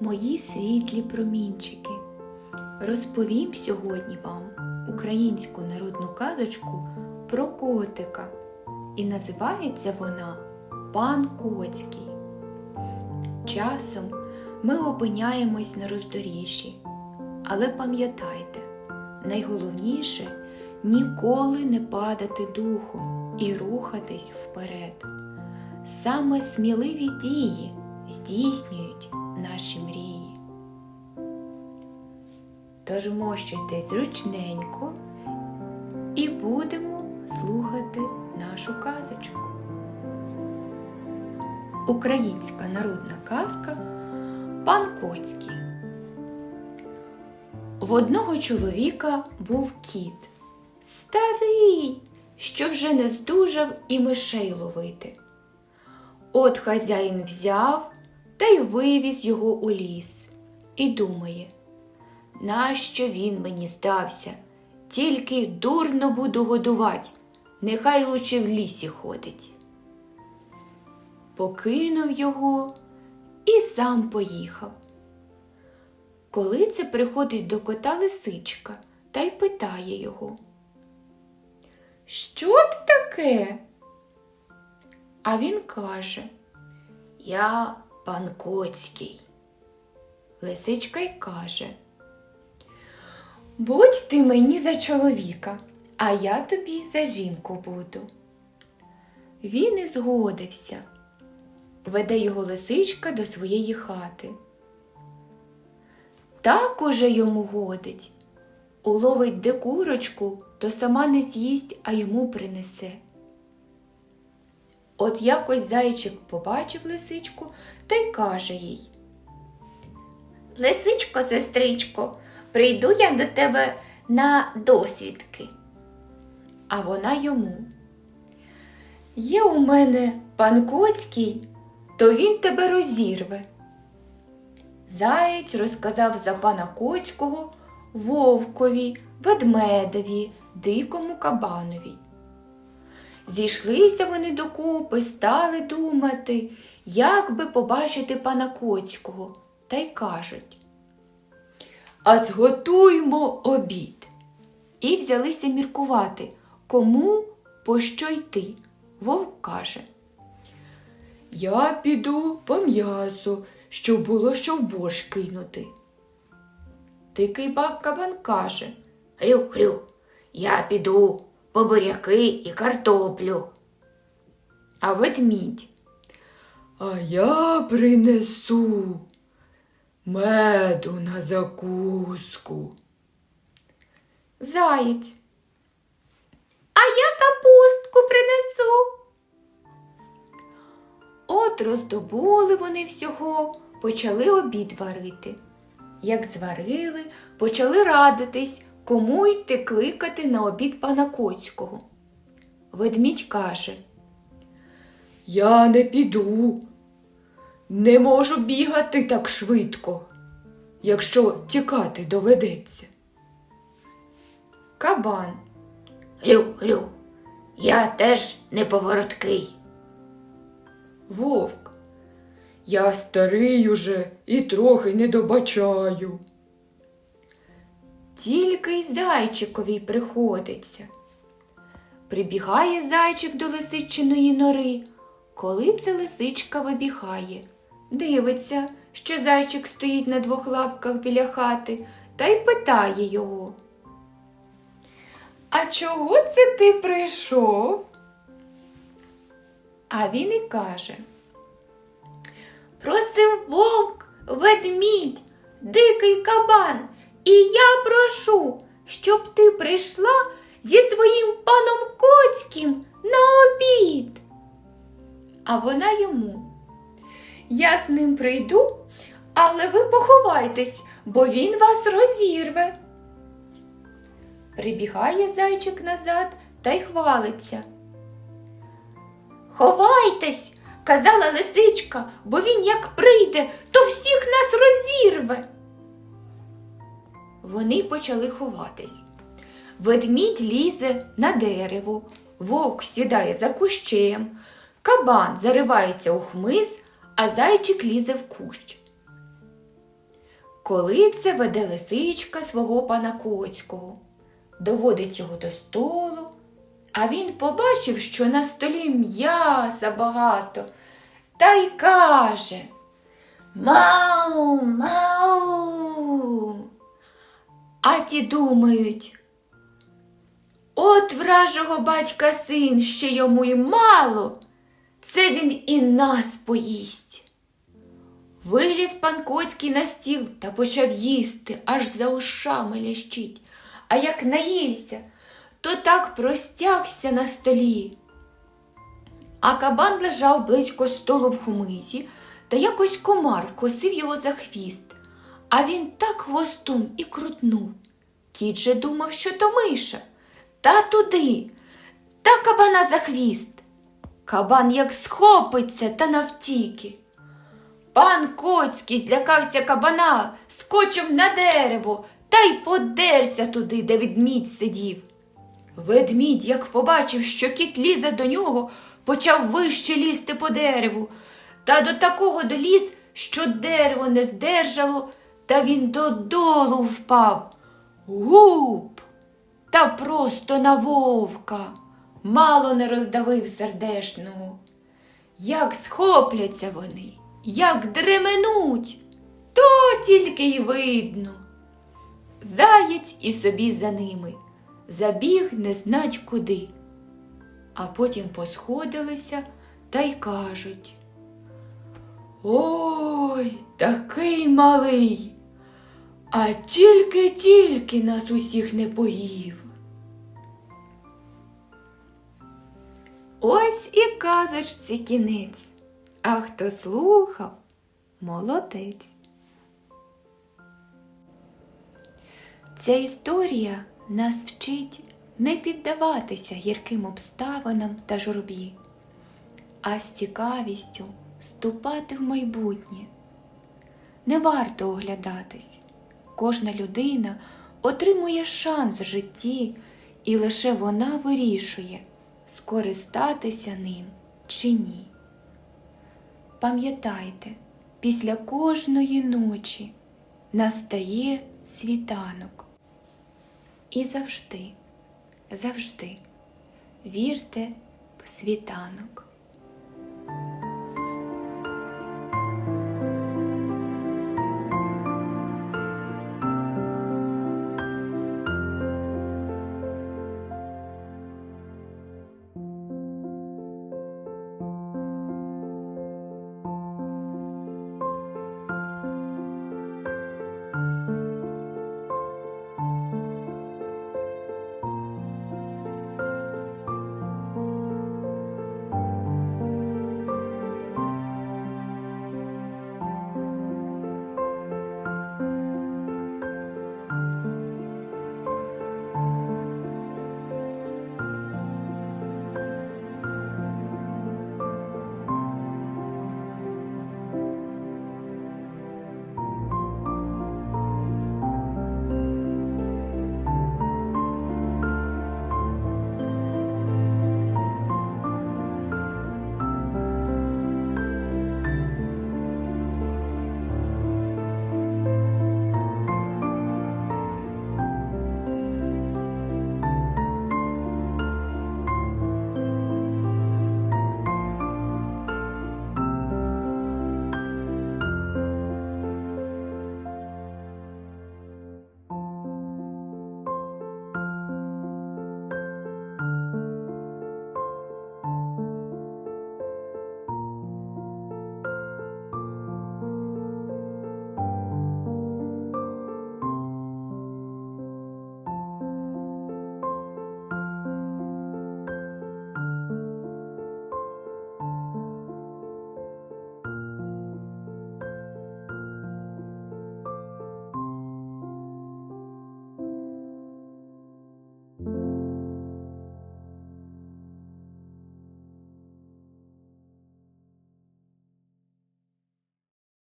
мої світлі промінчики. Розповім сьогодні вам українську народну казочку про котика. І називається вона Пан Коцький. Часом ми опиняємось на роздоріжжі, але пам'ятайте, найголовніше ніколи не падати духом і рухатись вперед. Саме сміливі дії здійснюють наші мрії. Тож мощуйтесь зручненько і будемо слухати нашу казочку. Українська народна казка Пан Коцький. В одного чоловіка був кіт, старий, що вже не здужав і мишей ловити. От хазяїн взяв та й вивіз його у ліс і думає, нащо він мені здався? Тільки дурно буду годувати, нехай лучше в лісі ходить. Покинув його і сам поїхав. Коли це приходить до кота лисичка та й питає його. Що ти таке? А він каже, Я пан Коцький. Лисичка й каже, Будь ти мені за чоловіка, а я тобі за жінку буду. Він і згодився. Веде його лисичка до своєї хати. Так уже йому годить. Уловить де курочку, то сама не з'їсть, а йому принесе. От якось зайчик побачив лисичку та й каже їй. Лисичко, сестричко, прийду я до тебе на досвідки. А вона йому. Є у мене пан Коцький, то він тебе розірве. Заєць розказав за пана Коцького вовкові, ведмедеві, дикому кабанові. Зійшлися вони докупи, стали думати, як би побачити пана Коцького, та й кажуть. А зготуймо обід. І взялися міркувати, кому по що йти. Вовк каже. Я піду по м'ясу, щоб було що в борщ кинути. Дикий бак кабан каже Хрю, хрю, я піду по буряки і картоплю. А ведмідь. А я принесу меду на закуску. Заєць. А я капустку принесу. От роздобули вони всього, почали обід варити. Як зварили, почали радитись, кому йти кликати на обід пана Коцького. Ведмідь каже Я не піду, не можу бігати так швидко, якщо тікати доведеться. Кабан. Грю, грю, я теж неповороткий. Вовк. Я старий уже і трохи не добачаю. Тільки й зайчикові приходиться. Прибігає зайчик до лисичиної нори. Коли це лисичка вибігає, дивиться, що зайчик стоїть на двох лапках біля хати та й питає його. А чого це ти прийшов? А він і каже. Просив вовк, ведмідь, дикий кабан, і я прошу, щоб ти прийшла зі своїм паном Коцьким на обід. А вона йому. Я з ним прийду, але ви поховайтесь, бо він вас розірве. Прибігає зайчик назад та й хвалиться. Ховайтесь, казала лисичка, бо він як прийде, то всіх нас розірве. Вони почали ховатись. Ведмідь лізе на дерево, вовк сідає за кущем, кабан заривається у хмиз, а зайчик лізе в кущ. коли це веде лисичка свого пана Коцького, доводить його до столу, а він побачив, що на столі м'яса багато, та й каже Мау, мау. А ті думають, от вражого батька син, ще йому й мало, це він і нас поїсть. Виліз пан Коцький на стіл та почав їсти, аж за ушами лящить. А як наївся, то так простягся на столі. А кабан лежав близько столу в хумиті, та якось комар вкосив його за хвіст, а він так хвостом і крутнув. Кіт же думав, що то миша, та туди, та кабана за хвіст. Кабан як схопиться та навтіки. Пан Коцький злякався кабана, скочив на дерево та й подерся туди, де ведмідь сидів. Ведмідь, як побачив, що кіт лізе до нього, почав вище лізти по дереву, та до такого доліз, що дерево не здержало, та він додолу впав. Гуп! Та просто на вовка. Мало не роздавив сердешного. Як схопляться вони, як дременуть, то тільки й видно. Заєць і собі за ними, забіг не знать куди. А потім посходилися та й кажуть. Ой, такий малий, а тільки-тільки нас усіх не поїв. Ось і казочці кінець, а хто слухав, молодець. Ця історія нас вчить не піддаватися гірким обставинам та журбі, а з цікавістю ступати в майбутнє. Не варто оглядатись. Кожна людина отримує шанс в житті, і лише вона вирішує, скористатися ним чи ні. Пам'ятайте, після кожної ночі настає світанок. І завжди, завжди вірте в світанок.